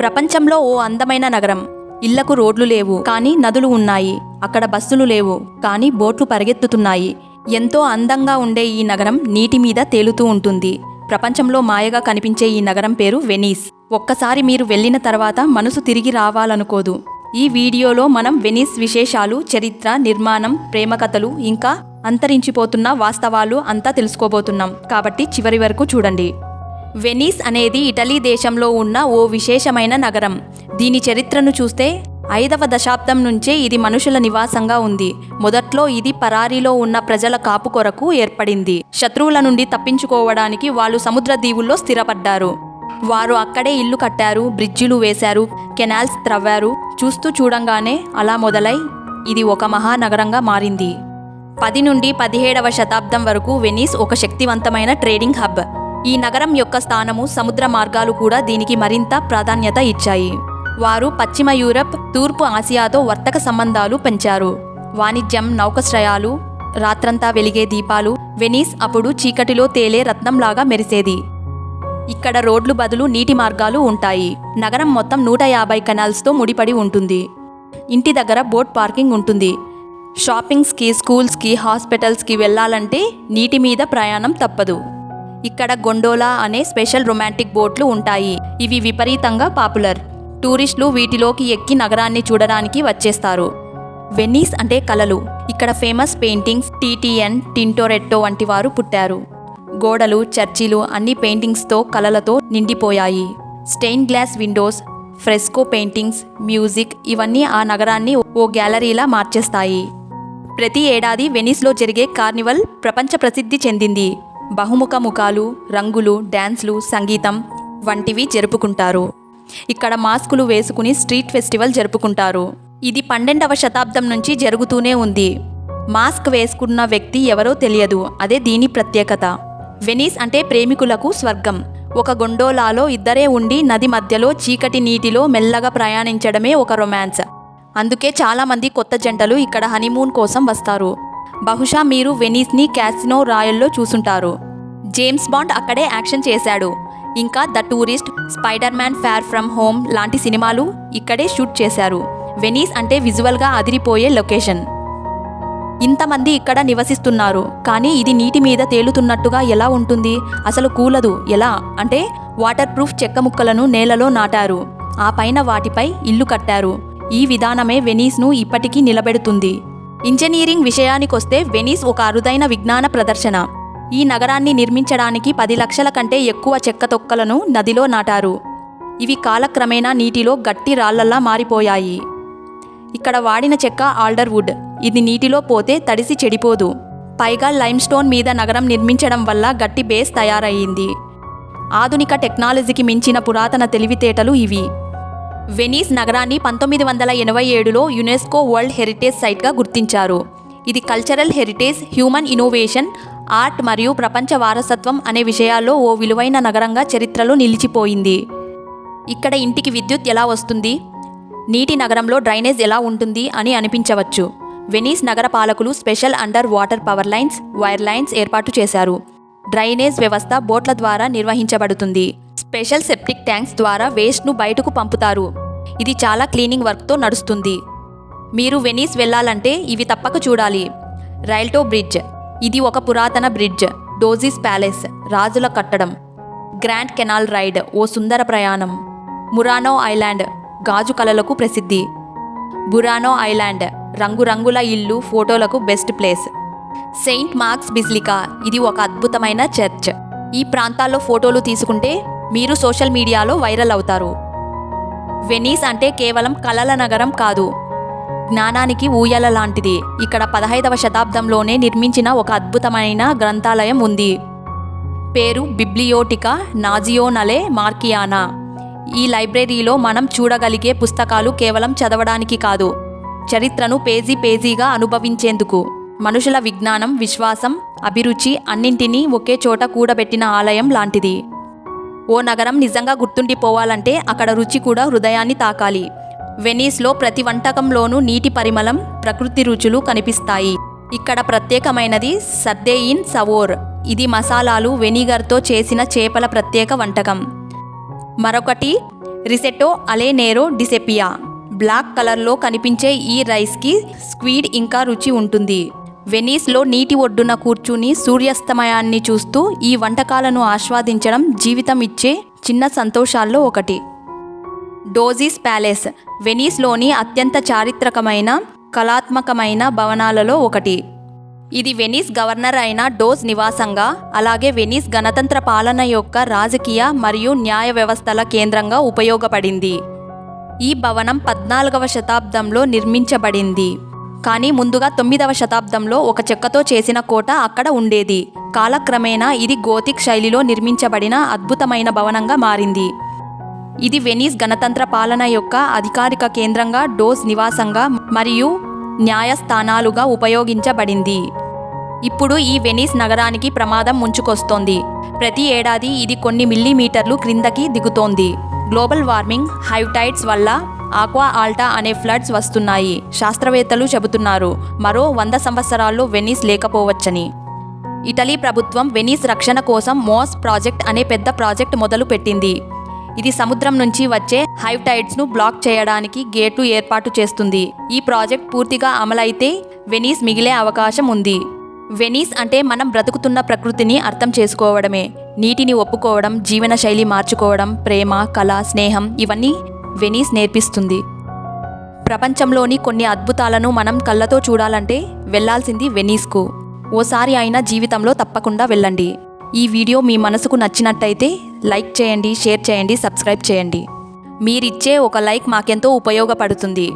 ప్రపంచంలో ఓ అందమైన నగరం. ఇళ్ళకు రోడ్లు లేవు కానీ నదులు ఉన్నాయి. అక్కడ బస్సులు లేవు కానీ బోట్లు పరిగెత్తుతున్నాయి. ఎంతో అందంగా ఉండే ఈ నగరం నీటి మీద తేలుతూ ఉంటుంది. ప్రపంచంలో మాయగా కనిపించే ఈ నగరం పేరు వెనీస్. ఒక్కసారి మీరు వెళ్ళిన తర్వాత మనసు తిరిగి రావాలనుకోదు. ఈ వీడియోలో మనం వెనీస్ విశేషాలు చరిత్ర నిర్మాణం ప్రేమ కథలు ఇంకా అంతరించిపోతున్న వాస్తవాలు అంతా తెలుసుకోబోతున్నాం. కాబట్టి చివరి వరకు చూడండి. వెనీస్ అనేది ఇటలీ దేశంలో ఉన్న ఓ విశేషమైన నగరం. దీని చరిత్రను చూస్తే ఐదవ దశాబ్దం నుంచే ఇది మనుషుల నివాసంగా ఉంది. మొదట్లో ఇది పరారీలో ఉన్న ప్రజల కాపు కొరకు ఏర్పడింది. శత్రువుల నుండి తప్పించుకోవడానికి వాళ్ళు సముద్ర దీవుల్లో స్థిరపడ్డారు. వారు అక్కడే ఇల్లు కట్టారు బ్రిడ్జిలు వేశారు కెనాల్స్ త్రవ్వారు. చూస్తూ చూడంగానే అలా మొదలై ఇది ఒక మహానగరంగా మారింది. పది నుండి పదిహేడవ శతాబ్దం వరకు వెనీస్ ఒక శక్తివంతమైన ట్రేడింగ్ హబ్. ఈ నగరం యొక్క స్థానము సముద్ర మార్గాలు కూడా దీనికి మరింత ప్రాధాన్యత ఇచ్చాయి. వారు పశ్చిమ యూరప్ తూర్పు ఆసియాతో వర్తక సంబంధాలు పెంచారు. వాణిజ్యం నౌకాశ్రయాలు రాత్రంతా వెలిగే దీపాలు వెనీస్ అప్పుడు చీకటిలో తేలే రత్నంలాగా మెరిసేది. ఇక్కడ రోడ్లు బదులు నీటి మార్గాలు ఉంటాయి. నగరం మొత్తం నూట యాభై కెనాల్స్తో ముడిపడి ఉంటుంది. ఇంటి దగ్గర బోట్ పార్కింగ్ ఉంటుంది. షాపింగ్స్కి స్కూల్స్కి హాస్పిటల్స్కి వెళ్ళాలంటే నీటి మీద ప్రయాణం తప్పదు. ఇక్కడ గొండోలా అనే స్పెషల్ రొమాంటిక్ బోట్లు ఉంటాయి. ఇవి విపరీతంగా పాపులర్. టూరిస్టులు వీటిలోకి ఎక్కి నగరాన్ని చూడడానికి వచ్చేస్తారు. వెన్నీస్ అంటే కలలు. ఇక్కడ ఫేమస్ పెయింటింగ్స్ టీటీఎన్ టింటోరెట్టో వంటి వారు పుట్టారు. గోడలు చర్చిలు అన్ని పెయింటింగ్స్తో కలలతో నిండిపోయాయి. Stained glass windows fresco paintings music ఇవన్నీ ఆ నగరాన్ని ఓ గ్యాలరీలా మార్చేస్తాయి. ప్రతి ఏడాది వెనీస్లో జరిగే కార్నివల్ ప్రపంచ ప్రసిద్ధి చెందింది. బహుముఖ ముఖాలు రంగులు డ్యాన్స్లు సంగీతం వంటివి జరుపుకుంటారు. ఇక్కడ మాస్కులు వేసుకుని స్ట్రీట్ ఫెస్టివల్ జరుపుకుంటారు. ఇది పన్నెండవ శతాబ్దం నుంచి జరుగుతూనే ఉంది. మాస్క్ వేసుకున్న వ్యక్తి ఎవరో తెలియదు. అదే దీని ప్రత్యేకత. వెనీస్ అంటే ప్రేమికులకు స్వర్గం. ఒక గొండోలాలో ఇద్దరే ఉండి నది మధ్యలో చీకటి నీటిలో మెల్లగా ప్రయాణించడమే ఒక రొమాన్స్. అందుకే చాలామంది కొత్త జంటలు ఇక్కడ హనీమూన్ కోసం వస్తారు. బహుశా మీరు వెనీస్ని క్యాసినో రాయల్లో చూసుంటారు. జేమ్స్ బాండ్ అక్కడే యాక్షన్ చేశాడు. ఇంకా The Tourist Spider Man Far From Home లాంటి సినిమాలు ఇక్కడే షూట్ చేశారు. వెనీస్ అంటే విజువల్గా అదిరిపోయే లొకేషన్. ఇంతమంది ఇక్కడ నివసిస్తున్నారు. కానీ ఇది నీటి మీద తేలుతున్నట్టుగా ఎలా ఉంటుంది? అసలు కూలదు. ఎలా? అంటే వాటర్ ప్రూఫ్ చెక్క ముక్కలను నేలలో నాటారు. ఆ పైన వాటిపై ఇల్లు కట్టారు. ఈ విధానమే వెనీస్ను ఇప్పటికీ నిలబెడుతుంది. ఇంజనీరింగ్ విషయానికొస్తే వెనీస్ ఒక అరుదైన విజ్ఞాన ప్రదర్శన. ఈ నగరాన్ని నిర్మించడానికి పది లక్షల కంటే ఎక్కువ చెక్క తొక్కలను నదిలో నాటారు. ఇవి కాలక్రమేణా నీటిలో గట్టి రాళ్ళలా మారిపోయాయి. ఇక్కడ వాడిన చెక్క ఆల్డర్వుడ్. ఇది నీటిలో పోతే తడిసి చెడిపోదు. పైగా లైమ్స్టోన్ మీద నగరం నిర్మించడం వల్ల గట్టి బేస్ తయారయ్యింది. ఆధునిక టెక్నాలజీకి మించిన పురాతన తెలివితేటలు ఇవి. వెనీస్ నగరాన్ని పంతొమ్మిది వందల ఎనభై ఏడులో యునెస్కో వరల్డ్ హెరిటేజ్ సైట్గా గుర్తించారు. ఇది cultural heritage human innovation art మరియు ప్రపంచ వారసత్వం అనే విషయాల్లో ఓ విలువైన నగరంగా చరిత్రలో నిలిచిపోయింది. ఇక్కడ ఇంటికి విద్యుత్ ఎలా వస్తుంది? నీటి నగరంలో డ్రైనేజ్ ఎలా ఉంటుంది అని అనిపించవచ్చు. వెనీస్ నగర పాలకులు special underwater power lines wire lines ఏర్పాటు చేశారు. డ్రైనేజ్ వ్యవస్థ బోట్ల ద్వారా నిర్వహించబడుతుంది. స్పెషల్ సెప్టిక్ ట్యాంక్స్ ద్వారా వేస్ట్ను బయటకు పంపుతారు. ఇది చాలా క్లీనింగ్ వర్క్తో నడుస్తుంది. మీరు వెనీస్ వెళ్ళాలంటే ఇవి తప్పక చూడాలి. Rialto bridge. ఇది ఒక పురాతన బ్రిడ్జ్. Doge's palace. రాజుల కట్టడం. Grand canal ride. ఓ సుందర ప్రయాణం. Murano island. గాజు కళలకు ప్రసిద్ధి. Burano island. రంగురంగుల ఇల్లు ఫోటోలకు best place. Saint Mark's basilica. ఇది ఒక అద్భుతమైన చర్చ్. ఈ ప్రాంతాల్లో ఫోటోలు తీసుకుంటే మీరు సోషల్ మీడియాలో వైరల్ అవుతారు. వెనీస్ అంటే కేవలం కలల నగరం కాదు. జ్ఞానానికి ఊయల లాంటిది. ఇక్కడ పదహైదవ శతాబ్దంలోనే నిర్మించిన ఒక అద్భుతమైన గ్రంథాలయం ఉంది. పేరు బిబ్లియోటికా నాజియోనలే మార్కియానా. ఈ లైబ్రరీలో మనం చూడగలిగే పుస్తకాలు కేవలం చదవడానికి కాదు చరిత్రను పేజీ పేజీగా అనుభవించేందుకు. మనుషుల విజ్ఞానం విశ్వాసం అభిరుచి అన్నింటినీ ఒకే చోట కూడబెట్టిన ఆలయం లాంటిది. ఓ నగరం నిజంగా గుర్తుండిపోవాలంటే అక్కడ రుచి కూడా హృదయాన్ని తాకాలి. వెనీస్లో ప్రతి వంటకంలోనూ నీటి పరిమళం ప్రకృతి రుచులు కనిపిస్తాయి. ఇక్కడ ప్రత్యేకమైనది సర్దేయిన్ సవోర్. ఇది మసాలాలు వెనిగర్తో చేసిన చేపల ప్రత్యేక వంటకం. మరొకటి రిసెటో అలేనేరో డిసెపియా. బ్లాక్ కలర్లో కనిపించే ఈ రైస్కి స్క్వీడ్ ఇంకా రుచి ఉంటుంది. వెనీస్లో నీటి ఒడ్డున కూర్చుని సూర్యాస్తమయాన్ని చూస్తూ ఈ వంటకాలను ఆస్వాదించడం జీవితం ఇచ్చే చిన్న సంతోషాల్లో ఒకటి. డోజీస్ ప్యాలెస్ వెనీస్లోని అత్యంత చారిత్రకమైన కళాత్మకమైన భవనాలలో ఒకటి. ఇది వెనీస్ గవర్నర్ అయిన డోస్ నివాసంగా అలాగే వెనీస్ గణతంత్ర పాలన యొక్క రాజకీయ మరియు న్యాయ వ్యవస్థల కేంద్రంగా ఉపయోగపడింది. ఈ భవనం పద్నాలుగవ శతాబ్దంలో నిర్మించబడింది. కానీ ముందుగా తొమ్మిదవ శతాబ్దంలో ఒక చెక్కతో చేసిన కోట అక్కడ ఉండేది. కాలక్రమేణా ఇది గోతిక్ శైలిలో నిర్మించబడిన అద్భుతమైన భవనంగా మారింది. ఇది వెనీస్ గణతంత్ర పాలన యొక్క అధికారిక కేంద్రంగా డోస్ నివాసంగా మరియు న్యాయస్థానాలుగా ఉపయోగించబడింది. ఇప్పుడు ఈ వెనీస్ నగరానికి ప్రమాదం ముంచుకొస్తోంది. ప్రతి ఏడాది ఇది కొన్ని మిల్లీమీటర్లు క్రిందకి దిగుతోంది. గ్లోబల్ వార్మింగ్ హైటైడ్స్ వల్ల ఆక్వా ఆల్టా అనే ఫ్లడ్స్ వస్తున్నాయి. శాస్త్రవేత్తలు చెబుతున్నారు మరో వంద సంవత్సరాల్లో వెనీస్ లేకపోవచ్చని. ఇటలీ ప్రభుత్వం వెనీస్ రక్షణ కోసం మోస్ ప్రాజెక్ట్ అనే పెద్ద ప్రాజెక్ట్ మొదలు పెట్టింది ఇది సముద్రం నుంచి వచ్చే హైవ్ టైడ్స్ను బ్లాక్ చేయడానికి గేట్లు ఏర్పాటు చేస్తుంది. ఈ ప్రాజెక్ట్ పూర్తిగా అమలైతే వెనీస్ మిగిలే అవకాశం ఉంది. వెనీస్ అంటే మనం బ్రతుకుతున్న ప్రకృతిని అర్థం చేసుకోవడమే. నీటిని ఒప్పుకోవడం జీవనశైలి మార్చుకోవడం ప్రేమ కళ స్నేహం ఇవన్నీ వెనీస్ నేర్పిస్తుంది. ప్రపంచంలోని కొన్ని అద్భుతాలను మనం కళ్ళతో చూడాలంటే వెళ్ళాల్సింది వెనీస్కు. ఓసారి అయినా జీవితంలో తప్పకుండా వెళ్ళండి. ఈ వీడియో మీ మనసుకు నచ్చినట్టయితే లైక్ చేయండి షేర్ చేయండి సబ్స్క్రైబ్ చేయండి. మీరిచ్చే ఒక లైక్ మాకెంతో ఉపయోగపడుతుంది.